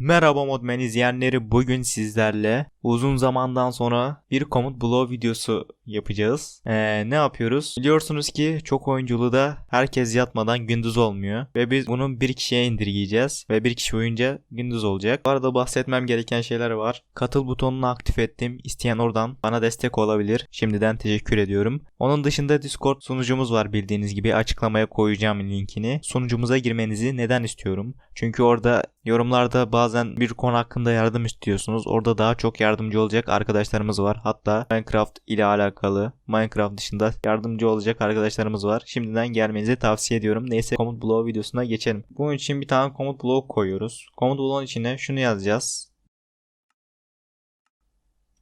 Merhaba Modmen izleyenleri bugün sizlerle uzun zamandan sonra bir komut bloğu videosu yapacağız. Ee, ne yapıyoruz? Biliyorsunuz ki çok oyunculu da herkes yatmadan gündüz olmuyor ve biz bunu bir kişiye indirgeyeceğiz ve bir kişi boyunca gündüz olacak. Bu arada bahsetmem gereken şeyler var. Katıl butonunu aktif ettim. İsteyen oradan bana destek olabilir. Şimdiden teşekkür ediyorum. Onun dışında Discord sunucumuz var bildiğiniz gibi açıklamaya koyacağım linkini. Sunucumuza girmenizi neden istiyorum? Çünkü orada yorumlarda bazen bir konu hakkında yardım istiyorsunuz. Orada daha çok yardımcı olacak arkadaşlarımız var. Hatta Minecraft ile alakalı Minecraft dışında yardımcı olacak arkadaşlarımız var. Şimdiden gelmenizi tavsiye ediyorum. Neyse komut bloğu videosuna geçelim. Bunun için bir tane komut bloğu koyuyoruz. Komut bloğun içine şunu yazacağız.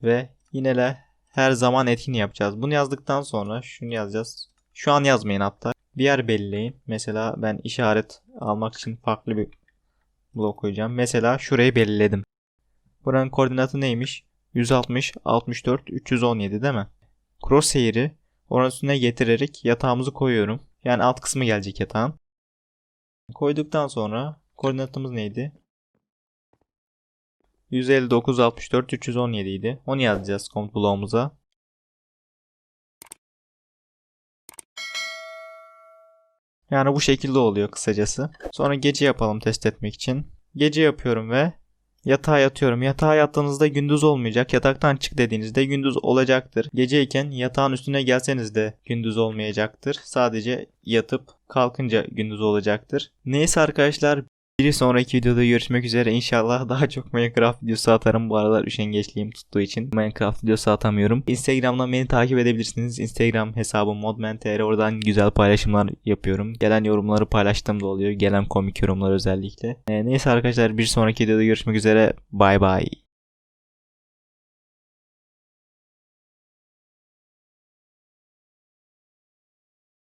Ve yinele her zaman etkin yapacağız. Bunu yazdıktan sonra şunu yazacağız. Şu an yazmayın hatta. Bir yer belirleyin. Mesela ben işaret almak için farklı bir blok koyacağım. Mesela şurayı belirledim. Buranın koordinatı neymiş? 160, 64, 317 değil mi? Crosshair'i oranın üstüne getirerek yatağımızı koyuyorum. Yani alt kısmı gelecek yatağın. Koyduktan sonra koordinatımız neydi? 159, 64, 317 idi. Onu yazacağız komut bloğumuza. Yani bu şekilde oluyor kısacası. Sonra gece yapalım test etmek için. Gece yapıyorum ve yatağa yatıyorum. Yatağa yattığınızda gündüz olmayacak. Yataktan çık dediğinizde gündüz olacaktır. Geceyken yatağın üstüne gelseniz de gündüz olmayacaktır. Sadece yatıp kalkınca gündüz olacaktır. Neyse arkadaşlar bir sonraki videoda görüşmek üzere. İnşallah daha çok Minecraft videosu atarım. Bu aralar üşengeçliğim tuttuğu için Minecraft videosu atamıyorum. Instagram'dan beni takip edebilirsiniz. Instagram hesabım modmen.tr oradan güzel paylaşımlar yapıyorum. Gelen yorumları paylaştığım da oluyor. Gelen komik yorumlar özellikle. Ee, neyse arkadaşlar bir sonraki videoda görüşmek üzere. Bay bay.